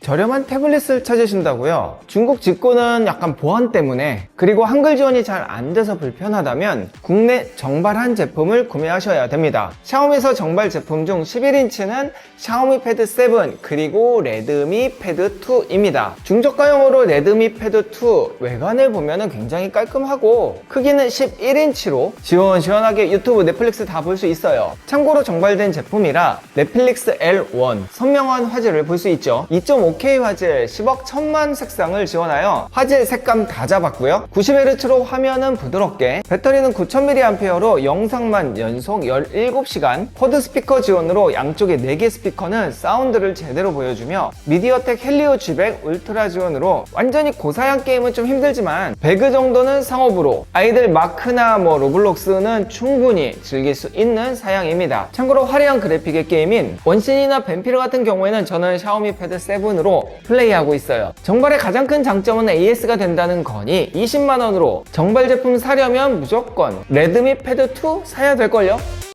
저렴한 태블릿을 찾으신다고요? 중국 직구는 약간 보안 때문에 그리고 한글 지원이 잘 안 돼서 불편하다면 국내 정발한 제품을 구매하셔야 됩니다. 샤오미에서 정발 제품 중 11인치는 샤오미 패드 7 그리고 레드미 패드 2입니다. 중저가형으로 레드미 패드 2 외관을 보면 굉장히 깔끔하고 크기는 11인치로 시원시원하게 유튜브, 넷플릭스 다 볼 수 있어요. 참고로 정발된 제품이라 넷플릭스 L1 선명한 화질을 볼 수 있죠. 2.5K 화질 10억 1000만 색상을 지원하여 화질 색감 다 잡았고요. 90Hz로 화면은 부드럽게 배터리는 9000mAh로 영상만 연속 17시간 쿼드 스피커 지원으로 양쪽에 4개 스피커는 사운드를 제대로 보여주며 미디어텍 헬리오 G100 울트라 지원으로 완전히 고사양 게임은 좀 힘들지만 배그 정도는 상업으로 아이들 마크나 뭐 로블록스는 충분히 즐길 수 있는 사양입니다. 참고로 화려한 그래픽의 게임인 원신이나 뱀피르 같은 경우에는 저는 샤오미 패드 7 으로 플레이하고 있어요. 정발의 가장 큰 장점은 AS가 된다는 거니 20만원으로 정발 제품 사려면 무조건 레드미 패드 2 사야 될걸요?